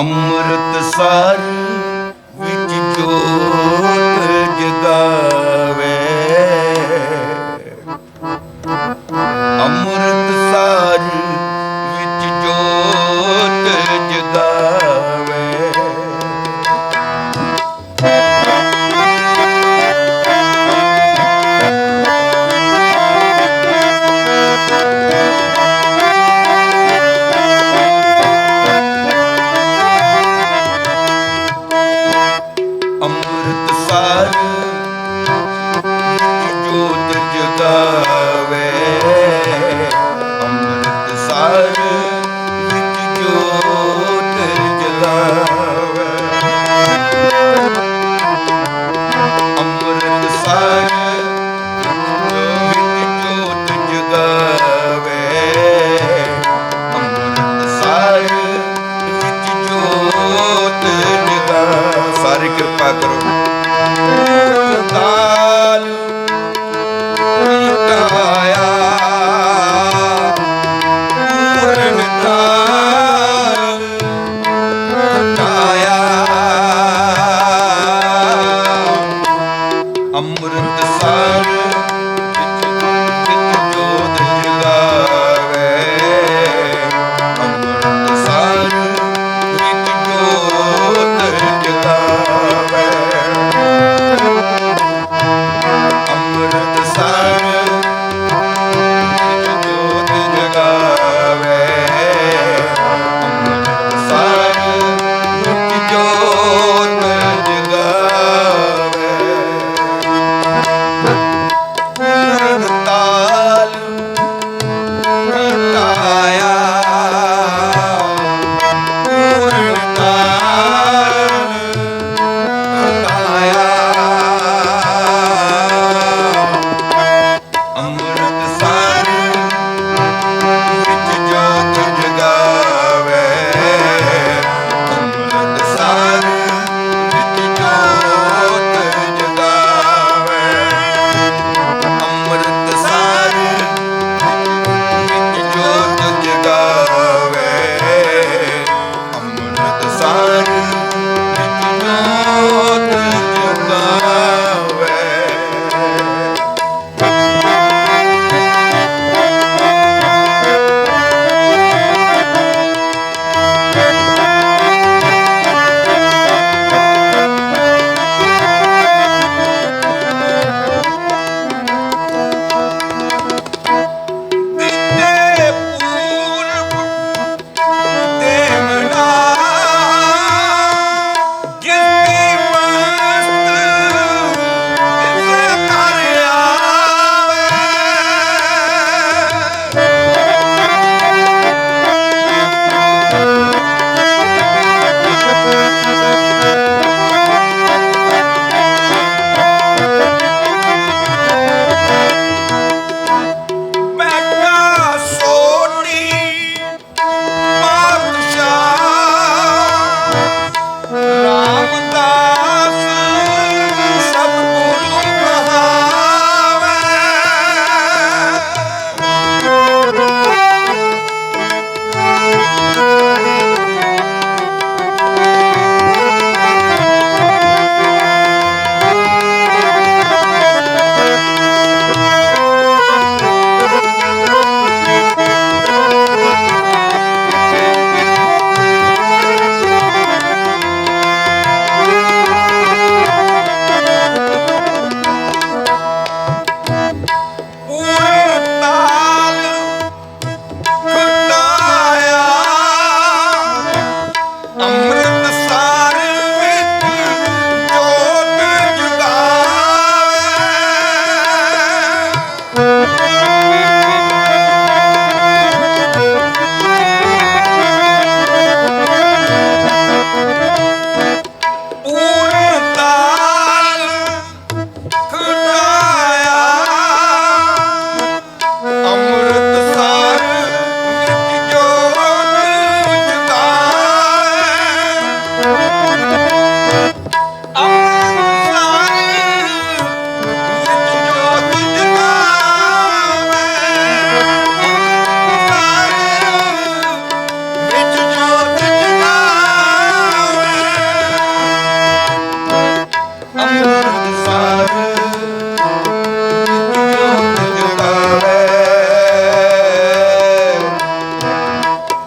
ਅੰਮ੍ਰਿਤਸਰ। ਵਿੱਚ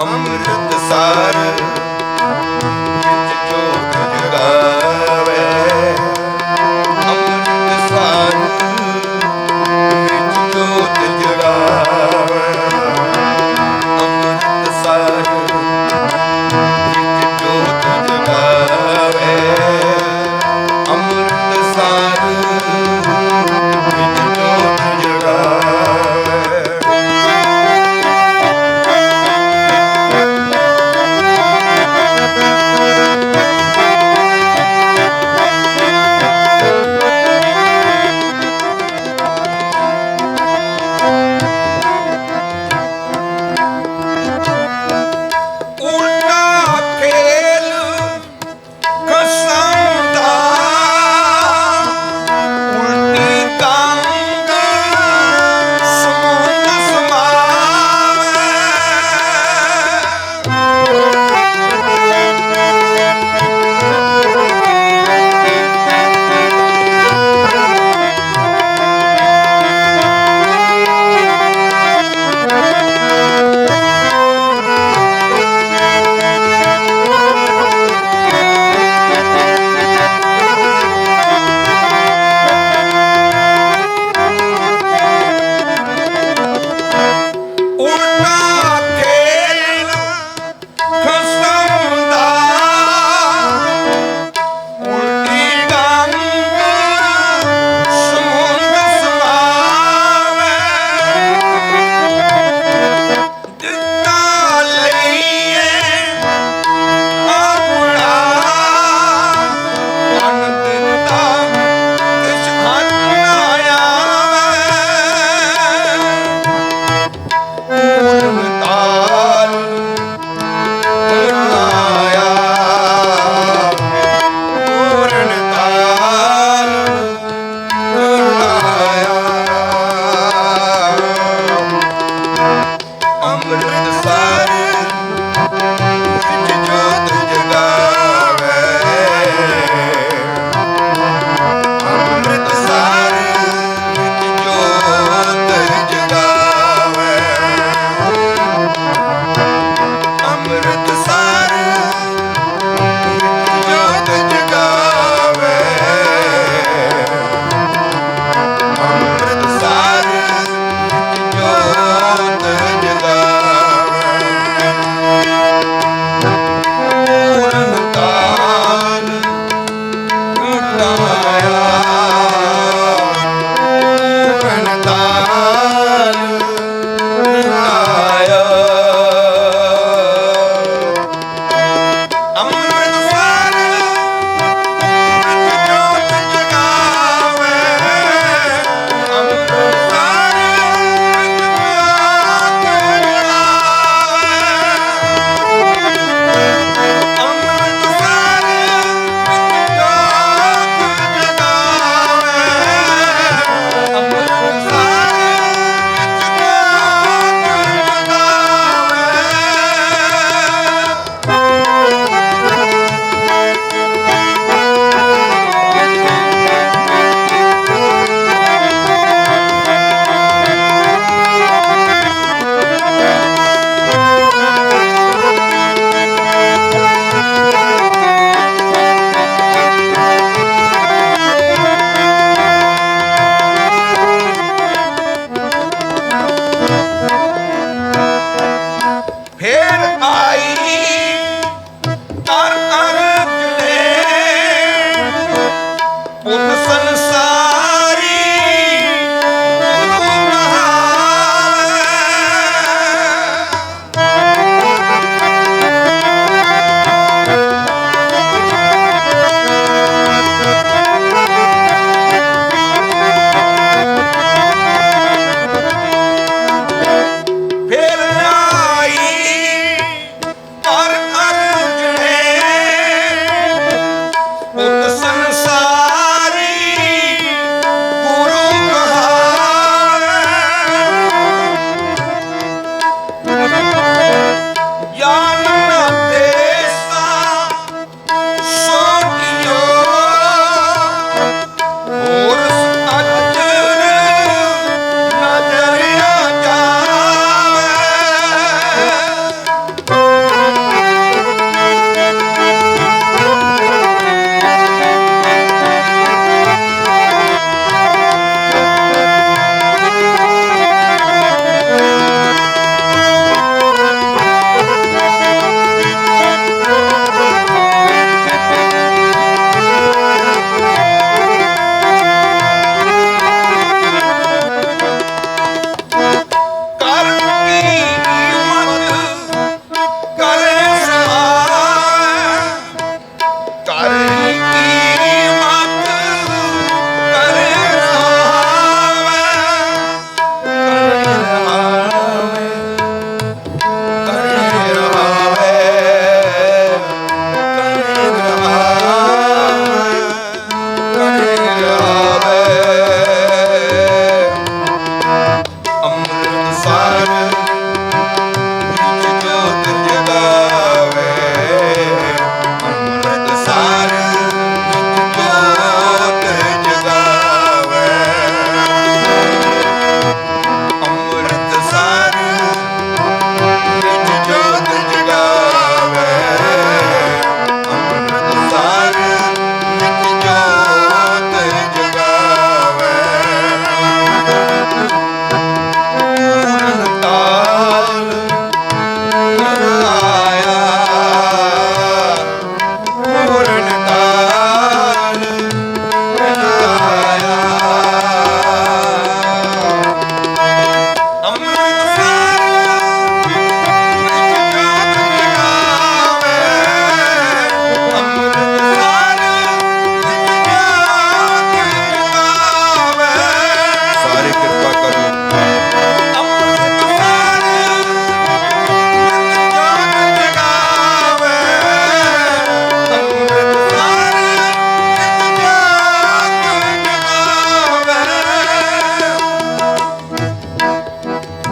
ਅੰਮ੍ਰਿਤਸਰ।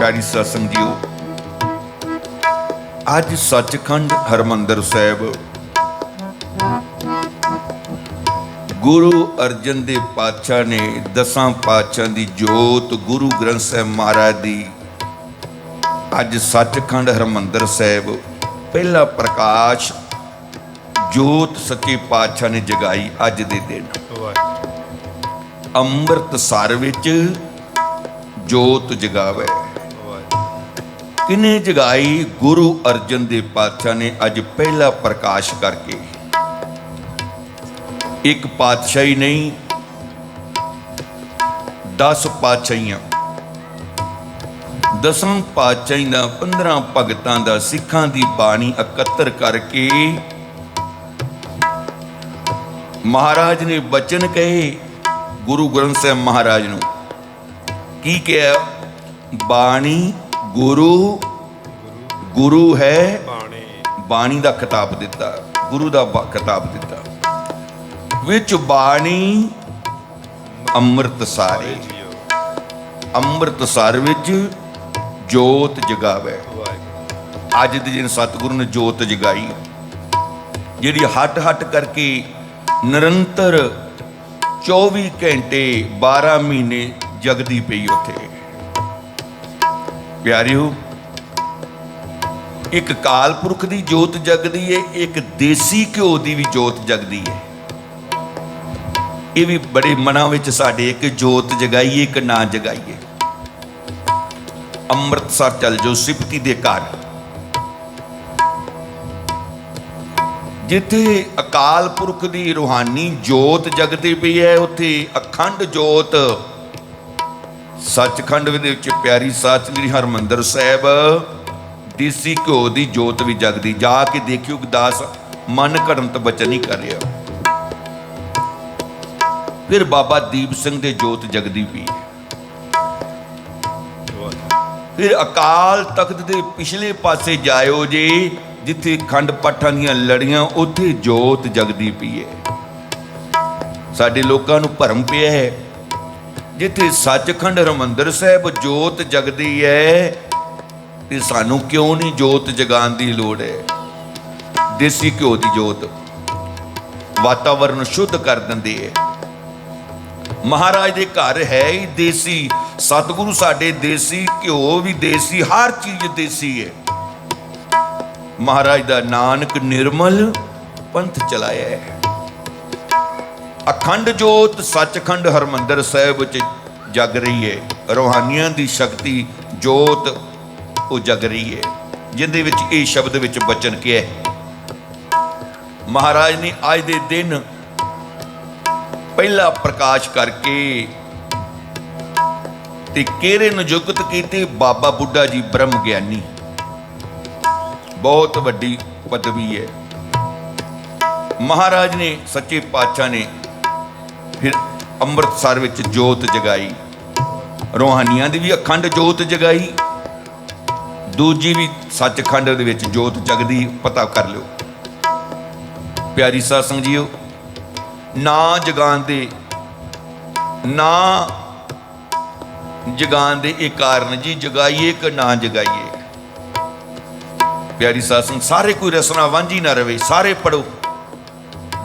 ਪਿਆਰੀ ਸਤਸੰਗ ਜੀਓ। ਅੱਜ ਸੱਚਖੰਡ ਹਰਮੰਦਰ ਸਾਹਿਬ। ਗੁਰੂ ਅਰਜਨ ਦੇਵ ਪਾਤਸ਼ਾਹ ਨੇ ਦਸਾਂ ਪਾਤਸ਼ਾਹਾਂ ਦੀ ਜੋਤ ਗੁਰੂ ਗ੍ਰੰਥ ਸਾਹਿਬ ਮਹਾਰਾਜ ਦੀ ਅੱਜ ਸੱਚਖੰਡ ਹਰਮੰਦਰ ਸਾਹਿਬ ਪਹਿਲਾ ਪ੍ਰਕਾਸ਼ ਜੋਤ ਸੱਚੇ ਪਾਤਸ਼ਾਹ ਨੇ ਜਗਾਈ ਅੱਜ ਦੇ ਦਿਨ। ਵਾਹਿਗੁਰੂ। ਅੰਮ੍ਰਿਤ ਸਰ ਵਿੱਚ ਜੋਤ ਜਗਾਵੇ। ਕਿਨੇ ਜਗਾਈ ਗੁਰੂ ਅਰਜਨ ਦੇ ਪਾਤਸ਼ਾਹ ਨੇ ਅੱਜ ਪਹਿਲਾ ਪ੍ਰਕਾਸ਼ ਕਰਕੇ? ਇੱਕ ਪਾਤਸ਼ਾਹੀ ਨਹੀਂ 10 ਪਾਤਸ਼ਾਹੀਆਂ। ਦਸਾਂ ਪਾਤਸ਼ਾਹੀ ਦਾ 15 ਭਗਤਾਂ ਦਾ, ਸਿੱਖਾਂ ਦੀ ਬਾਣੀ ਇਕੱਤਰ ਕਰਕੇ ਮਹਾਰਾਜ ਨੇ ਬਚਨ ਕਹੇ ਗੁਰੂ ਗ੍ਰੰਥ ਸਾਹਿਬ ਮਹਾਰਾਜ ਨੂੰ। ਕੀ ਕਿਹਾ? ਬਾਣੀ ਗੁਰੂ ਗੁਰੂ ਹੈ ਬਾਣੀ। ਬਾਣੀ ਦਾ ਖਿਤਾਬ ਦਿੱਤਾ ਗੁਰੂ ਦਾ ਬ- ਖਿਤਾਬ ਦਿੱਤਾ। ਵਿੱਚ ਬਾਣੀ ਅੰਮ੍ਰਿਤ ਸਾਰੇ ਜੀਓ। ਅੰਮ੍ਰਿਤਸਰ ਵਿੱਚ ਜੋਤ ਜਗਾਵੇ। ਅੱਜ ਦੇ ਦਿਨ ਸਤਿਗੁਰੂ ਨੇ ਜੋਤ ਜਗਾਈ। ਜਿਹੜੀ ਹਟ ਹਟ ਕਰਕੇ ਨਿਰੰਤਰ 24 ਘੰਟੇ 12 ਮਹੀਨੇ ਜਗਦੀ ਪਈ ਉੱਥੇ। ਪਿਆਰਿਓ, ਇੱਕ ਕਾਲ ਪੁਰਖ ਦੀ ਜੋਤ ਜਗਦੀ ਏ, ਇੱਕ ਦੇਸੀ ਘਿਓ ਦੀ ਵੀ ਜੋਤ ਜਗਦੀ ਏ। ਇਹ ਵੀ ਬੜੇ ਮਨਾਂ ਵਿੱਚ ਸਾਡੇ ਇੱਕ ਜੋਤ ਜਗਾਈਏ, ਇੱਕ ਨਾ ਜਗਾਈਏ। ਅੰਮ੍ਰਿਤਸਰ ਚੱਲ ਜੋ ਸਿਪਤੀ ਦੇ ਘਰ। ਜਿੱਥੇ ਅਕਾਲ ਪੁਰਖ ਦੀ ਰੂਹਾਨੀ ਜੋਤ ਜਗਦੀ ਪਈ ਹੈ, ਉੱਥੇ ਅਖੰਡ ਜੋਤ ਸੱਚਖੰਡ ਦੇ ਵਿੱਚ ਪਿਆਰੀ ਸਾਚ ਸ੍ਰੀ ਹਰਮੰਦਰ ਸਾਹਿਬ ਦੇਸੀ ਘਿਓ ਦੀ ਜੋਤ ਵੀ ਜਗਦੀ, ਜਾ ਕੇ ਦੇਖਿਓ ਕਿ ਮਨ ਘੜਨ ਤੋਂ ਬਚਨ ਨਹੀਂ ਕਰ ਰਿਹਾ। ਫਿਰ ਬਾਬਾ ਦੀਪ ਸਿੰਘ ਦੇ ਜੋਤ ਜਗਦੀ ਪਈ ਫਿਰ ਅਕਾਲ ਤਖਤ ਦੇ ਪਿਛਲੇ ਪਾਸੇ ਜਾਇਓ ਜੀ, ਜਿੱਥੇ ਖੰਡ ਪਾਠਾਂ ਦੀਆਂ ਲੜੀਆਂ, ਉੱਥੇ ਜੋਤ ਜਗਦੀ ਪਈ ਹੈ। ਸਾਡੇ ਲੋਕਾਂ ਨੂੰ ਭਰਮ ਪਿਆ ਹੈ। ਜਿੱਥੇ ਸੱਚਖੰਡ ਹਰਮੰਦਰ ਸਾਹਿਬ ਜੋਤ ਜਗਦੀ ਹੈ, ਤੇ ਸਾਨੂੰ ਕਿਉਂ ਨਹੀਂ ਜੋਤ ਜਗਾਉਣ ਦੀ ਲੋੜ ਹੈ? ਦੇਸੀ ਘਿਓ ਦੀ ਜੋਤ ਵਾਤਾਵਰਨ ਸ਼ੁੱਧ ਕਰ ਦਿੰਦੀ ਹੈ। ਮਹਾਰਾਜ ਦੇ ਘਰ ਹੈ ਹੀ ਦੇਸੀ, ਸਤਿਗੁਰੂ ਸਾਡੇ ਦੇਸੀ ਘਿਓ ਵੀ ਦੇਸੀ, ਹਰ ਚੀਜ਼ ਦੇਸੀ ਹੈ। ਮਹਾਰਾਜ ਦਾ ਨਾਨਕ ਨਿਰਮਲ ਪੰਥ ਚਲਾਇਆ ਹੈ। ਅਖੰਡ ਜੋਤ ਸੱਚਖੰਡ ਹਰਮੰਦਰ ਸਾਹਿਬ ਵਿੱਚ ਜਗ ਰਹੀ ਹੈ ਰੋਹਾਨੀਆਂ ਦੀ ਸ਼ਕਤੀ ਜੋਤ ਉਹ ਜਗ ਰਹੀ ਹੈ ਜਿੰਦੇ ਵਿੱਚ ਇਹ ਸ਼ਬਦ ਵਿੱਚ ਬਚਨ ਕਿਹਾ ਮਹਾਰਾਜ ਨੇ ਅੱਜ ਦੇ ਦਿਨ ਪਹਿਲਾ ਪ੍ਰਕਾਸ਼ ਕਰਕੇ ਤੇ ਕਿਹੜੇ ਨਿਯੁਕਤ ਕੀਤੀ? ਬਾਬਾ ਬੁੱਢਾ ਜੀ ਬ੍ਰਹਮ ਗਿਆਨੀ ਬਹੁਤ ਵੱਡੀ ਪਦਵੀ ਹੈ ਮਹਾਰਾਜ ਨੇ ਸੱਚੇ ਪਾਤਸ਼ਾਹ ਨੇ ਫਿਰ ਅੰਮ੍ਰਿਤਸਰ ਵਿੱਚ ਜੋਤ ਜਗਾਈ। ਰੋਹਾਨੀਆਂ ਦੀ ਵੀ ਅਖੰਡ ਜੋਤ ਜਗਾਈ। ਦੂਜੀ ਵੀ ਸੱਚਖੰਡ ਦੇ ਵਿੱਚ ਜੋਤ ਜਗਦੀ ਪਤਾ ਕਰ ਲਿਓ। ਪਿਆਰੀ ਸਾਧ ਸੰਗਤ ਜੀਓ, ਨਾ ਜਗਾਉਣ ਦੇ ਨਾ ਜਗਾਉਣ ਦੇ ਇਹ ਕਾਰਨ ਜੀ ਜਗਾਈਏ ਕਿ ਨਾ ਜਗਾਈਏ। ਪਿਆਰੀ ਸਾਧ ਸੰਗਤ, ਸਾਰੇ ਕੋਈ ਰਸਨਾ ਵਾਂਝੀ ਨਾ ਰਵੇ, ਸਾਰੇ ਪੜੋ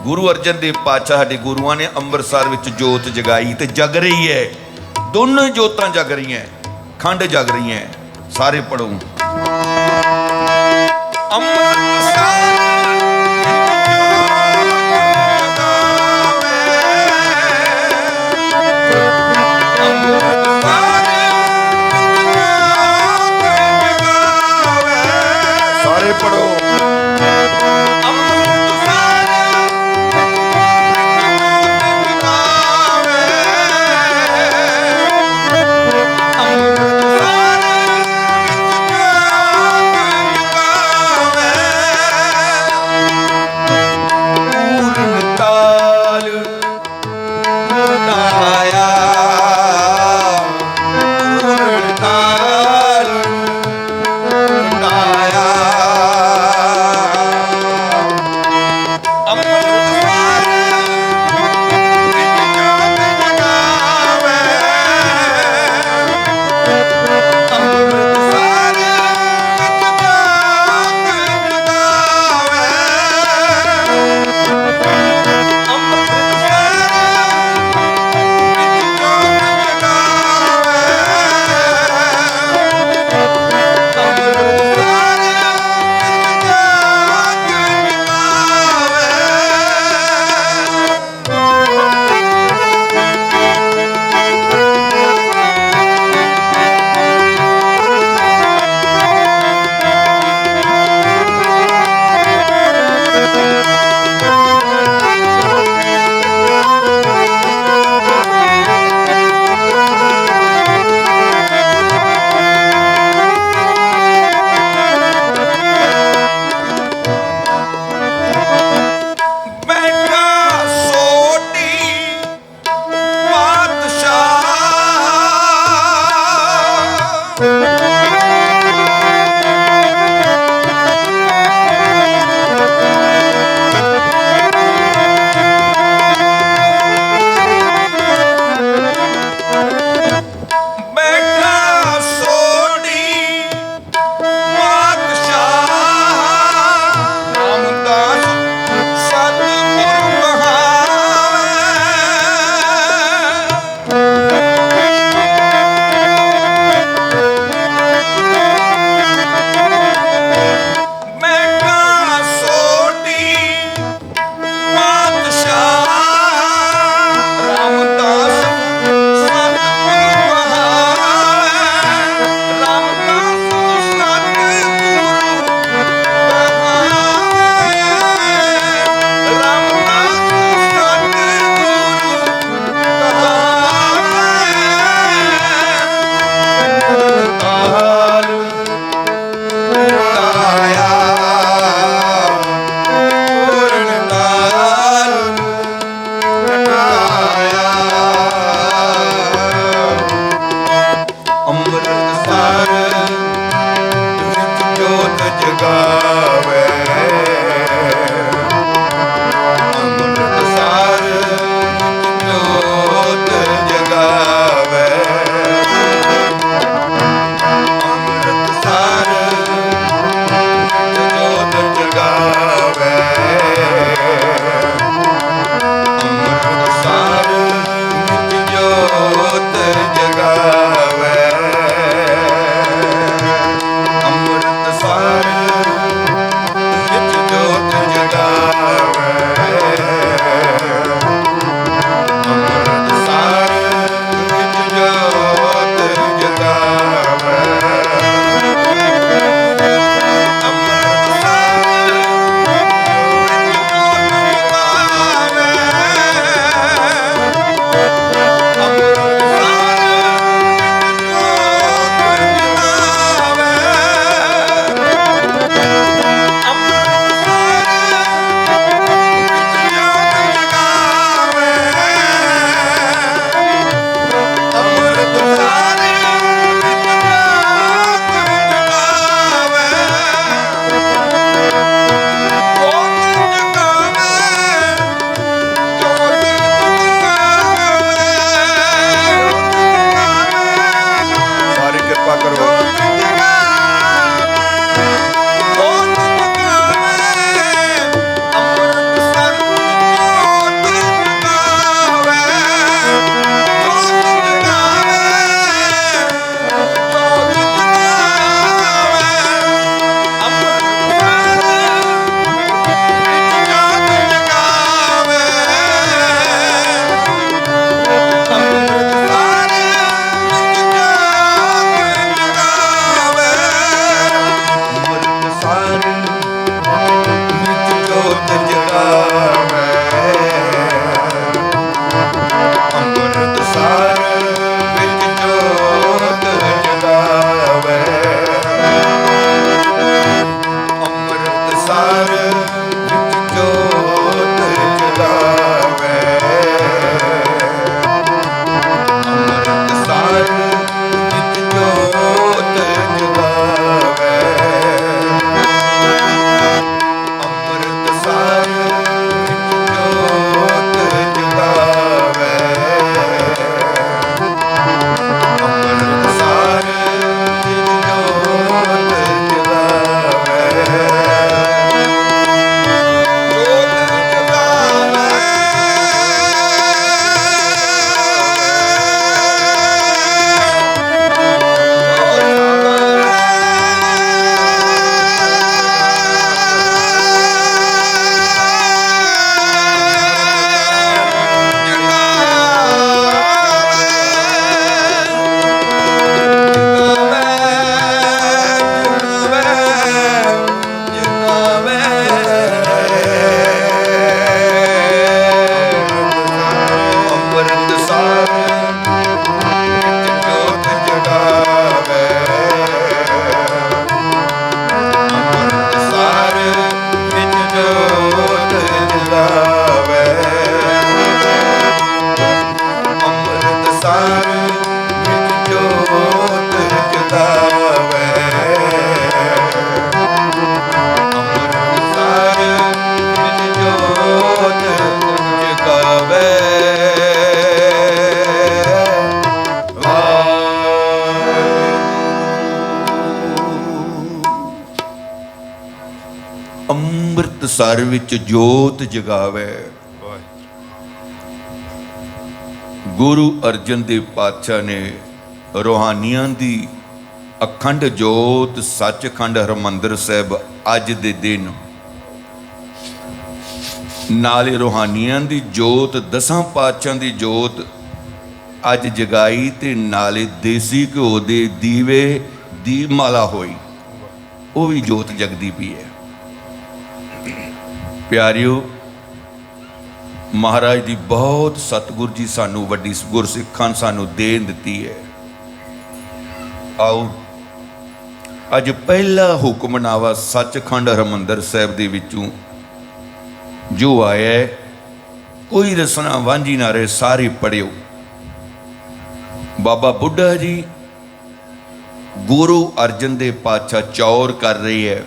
ਗੁਰੂ ਅਰਜਨ ਦੇਵ ਪਾਤਸ਼ਾਹ ਸਾਡੇ ਗੁਰੂਆਂ ਨੇ ਅੰਮ੍ਰਿਤਸਰ ਵਿੱਚ ਜੋਤ ਜਗਾਈ ਤੇ ਜਗ ਰਹੀ ਹੈ। ਦੋਨੋਂ ਜੋਤਾਂ ਜਗ ਰਹੀਆਂ ਖੰਡ ਜਗ ਰਹੀਆਂ ਸਾਰੇ ਪੜੋ ਸਾਰੇ ਜਗਾਵੇ ਅੰਮ੍ਰਿਤ ਸਰ ਵਿੱਚ ਜੋਤ ਜਗਾਵੇ। ਗੁਰੂ ਅਰਜਨ ਦੇਵ ਪਾਤਸ਼ਾਹ ਨੇ ਰੋਹਾਨੀਆਂ ਦੀ ਅਖੰਡ ਜੋਤ ਸੱਚਖੰਡ ਹਰਮੰਦਰ ਸਾਹਿਬ ਅੱਜ ਦੇ ਦਿਨ ਨਾਲੇ ਰੋਹਾਨੀਆਂ ਦੀ ਜੋਤ, ਦਸਾਂ ਪਾਤਸ਼ਾਹ ਦੀ ਜੋਤ ਅੱਜ ਜਗਾਈ ਤੇ ਨਾਲੇ ਦੇਸੀ ਘਿਓ ਦੇ ਦੀਵੇ ਦੀ ਮਾਲਾ ਹੋਈ। ਉਹ ਵੀ ਜੋਤ ਜਗਦੀ ਪਈ ਹੈ। ਪਿਆਰਿਓ ਮਹਾਰਾਜ ਦੀ ਬਹੁਤ ਸਤਿਗੁਰ ਜੀ ਸਾਨੂੰ ਵੱਡੀ ਗੁਰਸਿੱਖਾਂ ਸਾਨੂੰ ਦੇਣ ਦਿੱਤੀ ਹੈ। ਆਓ ਅੱਜ ਪਹਿਲਾ ਹੁਕਮਨਾਵਾ ਸੱਚਖੰਡ ਹਰਮੰਦਰ ਸਾਹਿਬ ਦੇ ਵਿੱਚੋਂ। ਜੋ ਆਇਆ ਹੈ, ਕੋਈ ਰਸਨਾ ਵਾਂਝੀ ਨਾ ਰਹੇ ਸਾਰੇ ਪੜਿਓ। ਬਾਬਾ ਬੁੱਢਾ ਜੀ ਗੁਰੂ ਅਰਜਨ ਦੇ ਪਾਤਸ਼ਾਹ ਚੌਰ ਕਰ ਰਹੀ ਹੈ।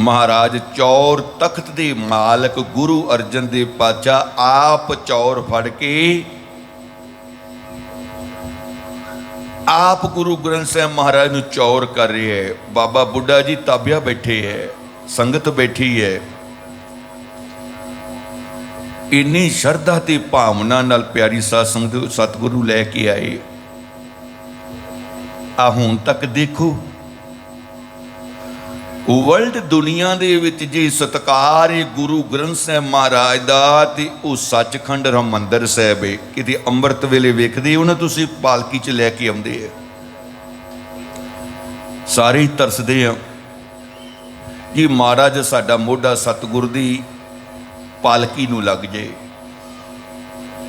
ਮਹਾਰਾਜ ਚੌਰ ਤਖਤ ਦੇ ਮਾਲਕ ਗੁਰੂ ਅਰਜਨ ਦੇਵ ਪਾਤਸ਼ਾਹ ਆਪ ਚੌਰ ਫੜ ਕੇ ਆਪ ਗੁਰੂ ਗ੍ਰੰਥ ਸਾਹਿਬ ਮਹਾਰਾਜ ਨੂੰ ਚੌਰ ਕਰ ਰਿਹਾ ਹੈ। ਬਾਬਾ ਬੁੱਢਾ ਜੀ ਤਾਬਿਆ ਬੈਠੇ ਹੈ, ਸੰਗਤ ਬੈਠੀ ਹੈ। ਇੰਨੀ ਸ਼ਰਧਾ ਤੇ ਭਾਵਨਾ ਨਾਲ ਪਿਆਰੀ ਸਾਧ ਸੰਗਤ ਸਤਿਗੁਰੂ ਲੈ ਕੇ ਆਏ। ਆ ਹੁਣ ਤੱਕ ਦੇਖੋ ਵਰਲਡ ਦੁਨੀਆ ਦੇ ਵਿੱਚ ਜੇ ਸਤਕਾਰ ਹੈ ਗੁਰੂ ਗ੍ਰੰਥ ਸਾਹਿਬ ਮਹਾਰਾਜ ਦਾ ਤੇ ਉਹ ਸੱਚਖੰਡ ਹਰਿਮੰਦਰ ਸਾਹਿਬ ਹੈ। ਕਿਤੇ ਅੰਮ੍ਰਿਤ ਵੇਲੇ ਵੇਖਦੇ ਉਹਨਾਂ ਤੁਸੀਂ, ਪਾਲਕੀ 'ਚ ਲੈ ਕੇ ਆਉਂਦੇ ਆ। ਸਾਰੇ ਤਰਸਦੇ ਆ। ਕਿ ਮਹਾਰਾਜ ਸਾਡਾ ਮੋਢਾ ਸਤਿਗੁਰ ਦੀ ਪਾਲਕੀ ਨੂੰ ਲੱਗ ਜੇ।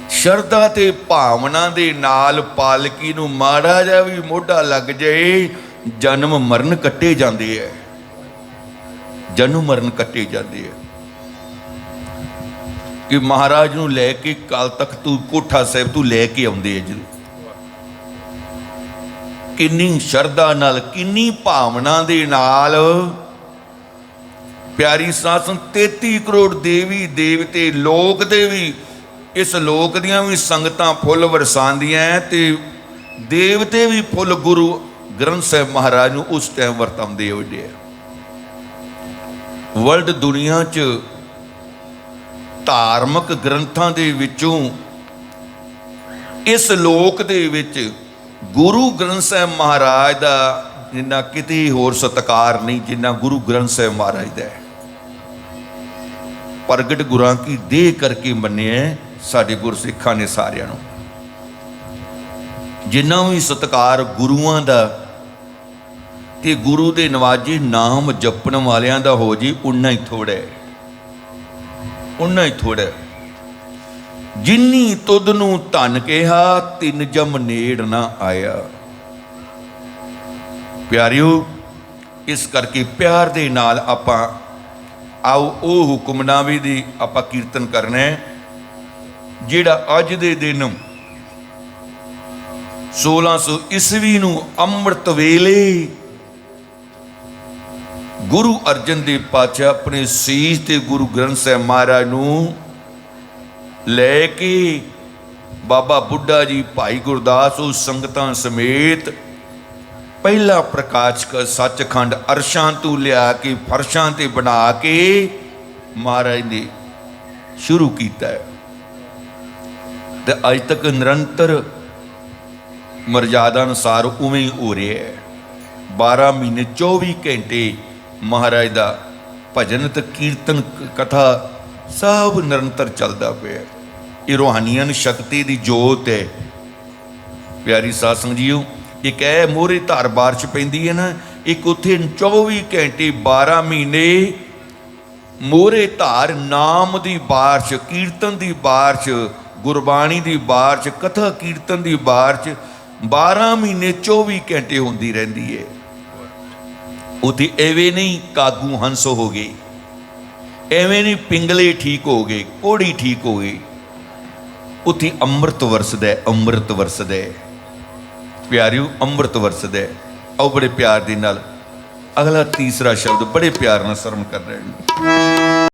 ਸ਼ਰਧਾ ਤੇ ਭਾਵਨਾ ਦੇ ਨਾਲ ਪਾਲਕੀ ਨੂੰ ਮਹਾਰਾਜ ਵੀ ਮੋਢਾ ਲੱਗ ਜੇ। ਜਨਮ ਮਰਨ ਕੱਟੇ ਜਾਂਦੇ ਐ ਜਨਮ ਮਰਨ ਕੱਟੇ ਜਾਂਦੇ ਹੈ। ਕਿ ਮਹਾਰਾਜ ਨੂੰ ਲੈ ਕੇ ਕਾਲ ਤੱਕ ਤੂੰ ਕੋਠਾ ਸਾਹਿਬ ਤੂੰ ਲੈ ਕੇ ਆਉਂਦੇ ਹੈ ਜਦੋਂ ਕਿੰਨੀ ਸ਼ਰਧਾ ਨਾਲ, ਕਿੰਨੀ ਭਾਵਨਾ ਦੇ ਨਾਲ ਪਿਆਰੀ ਸਾਸਨ 33 ਕਰੋੜ ਦੇਵੀ, ਦੇਵਤੇ, ਲੋਕ ਦੇ ਵੀ, ਇਸ ਲੋਕ ਦੀਆਂ ਵੀ ਸੰਗਤਾਂ ਫੁੱਲ ਵਰਸਾਉਂਦੀਆਂ ਤੇ ਦੇਵਤੇ ਵੀ ਫੁੱਲ ਗੁਰੂ ਗ੍ਰੰਥ ਸਾਹਿਬ ਮਹਾਰਾਜ ਨੂੰ ਉਸ ਟਾਈਮ ਵਰਤਾਉਂਦੇ ਹੋਏ ਆ ਵਰਲਡ ਦੁਨੀਆ 'ਚ ਧਾਰਮਿਕ ਗ੍ਰੰਥਾਂ ਦੇ ਵਿੱਚੋਂ ਇਸ ਲੋਕ ਦੇ ਵਿੱਚ ਗੁਰੂ ਗ੍ਰੰਥ ਸਾਹਿਬ ਮਹਾਰਾਜ ਦਾ ਜਿੰਨਾ ਕਿਤੇ ਹੋਰ ਸਤਕਾਰ ਨਹੀਂ, ਜਿੰਨਾ ਗੁਰੂ ਗ੍ਰੰਥ ਸਾਹਿਬ ਮਹਾਰਾਜ ਦਾ ਹੈ। ਪ੍ਰਗਟ ਗੁਰਾਂ ਕੀ ਦੇਹ ਕਰਕੇ ਮੰਨਿਆ ਸਾਡੇ ਗੁਰਸਿੱਖਾਂ ਨੇ ਸਾਰਿਆਂ ਨੂੰ। ਜਿੰਨਾ ਵੀ ਸਤਕਾਰ ਗੁਰੂਆਂ ਦਾ ਤੇ ਗੁਰੂ ਦੇ ਨਵਾਜੇ ਨਾਮ ਜਪਣ ਵਾਲਿਆਂ ਦਾ ਹੋ ਜੀ, ਉਨਾ ਹੀ ਥੋੜਾ ਹੈ। ਉਨਾ ਹੀ ਥੋੜਾ ਜਿੰਨੀ ਤੁਧ ਨੂੰ ਧਨ ਕਿਹਾ, ਤਿੰਨ ਜਮ ਨੇੜ ਨਾ ਆਇਆ। ਪਿਆਰਿਓ, ਇਸ ਕਰਕੇ ਪਿਆਰ ਦੇ ਨਾਲ ਆਪਾਂ ਆਓ, ਉਹ ਹੁਕਮਨਾਮੇ ਦੀ ਆਪਾਂ ਕੀਰਤਨ ਕਰਨਾ ਹੈ, ਜਿਹੜਾ ਅੱਜ ਦੇ ਦਿਨ 1600 ਈਸਵੀ ਨੂੰ ਅੰਮ੍ਰਿਤ ਵੇਲੇ ਗੁਰੂ ਅਰਜਨ ਦੇਵ ਪਾਤਸ਼ਾਹ ਆਪਣੇ ਸੀਸ ਤੇ ਗੁਰੂ ਗ੍ਰੰਥ ਸਾਹਿਬ ਮਹਾਰਾਜ ਨੂੰ ਲੈ ਕੇ ਬਾਬਾ ਬੁੱਢਾ ਜੀ, ਭਾਈ ਗੁਰਦਾਸ, ਉਹ ਸੰਗਤਾਂ ਸਮੇਤ ਪਹਿਲਾ ਪ੍ਰਕਾਸ਼ਕ ਸੱਚਖੰਡ ਅਰਸ਼ਾਂ ਤੋਂ ਲਿਆ ਕੇ, ਫਰਸ਼ਾਂ ਤੇ ਬਣਾ ਕੇ ਮਹਾਰਾਜ ਨੇ ਸ਼ੁਰੂ ਕੀਤਾ ਤੇ ਅੱਜ ਤੱਕ ਨਿਰੰਤਰ ਮਰਜ਼ਾਦਾ ਅਨੁਸਾਰ ਉਵੇਂ ਹੀ ਹੋ ਰਿਹਾ ਹੈ। 12 ਮਹੀਨੇ 24 ਘੰਟੇ ਮਹਾਰਾਜ ਦਾ ਭਜਨ ਤੇ ਕੀਰਤਨ ਕਥਾ ਸਭ ਨਿਰੰਤਰ ਚੱਲਦਾ ਪਿਆ। ਇਹ ਰੋਹਾਨੀਅਨ ਸ਼ਕਤੀ ਦੀ ਜੋਤ ਹੈ। ਪਿਆਰੀ ਸਾਧ ਜੀਓ ਇੱਕ ਇਹ ਮੋਹਰੇ ਧਾਰ ਬਾਰਿਸ਼ ਪੈਂਦੀ ਹੈ ਨਾ, ਇੱਕ ਉੱਥੇ 24 ਘੰਟੇ 12 ਮਹੀਨੇ ਮੋਹਰੇ ਧਾਰ ਨਾਮ ਦੀ ਬਾਰਿਸ਼, ਕੀਰਤਨ ਦੀ ਬਾਰਿਸ਼, ਗੁਰਬਾਣੀ ਦੀ ਬਾਰਿਸ਼, ਕਥਾ ਕੀਰਤਨ ਦੀ ਬਾਰਿਸ਼ 12 ਮਹੀਨੇ 24 ਘੰਟੇ ਹੁੰਦੀ ਰਹਿੰਦੀ ਹੈ। ਉਥੇ ਐਵੇਂ ਨਹੀਂ ਕਾਗੂ ਹੰਸ ਹੋ ਗਏ ਐਵੇਂ ਨਹੀਂ ਪਿੰਗਲੇ ਠੀਕ ਹੋ ਗਏ ਕੋੜੀ ਠੀਕ ਹੋ ਗਈ ਉਥੇ ਅੰਮ੍ਰਿਤ ਵਰਸਦਾ ਅੰਮ੍ਰਿਤ ਵਰਸਦਾ ਹੈ। ਪਿਆਰਿਓ, ਅੰਮ੍ਰਿਤ ਵਰਸਦਾ ਆਓ ਬੜੇ ਪਿਆਰ ਦੇ ਨਾਲ ਅਗਲਾ ਤੀਸਰਾ ਸ਼ਬਦ ਬੜੇ ਪਿਆਰ ਨਾਲ ਸਰਮ ਕਰ ਰਹੇ ਨੇ।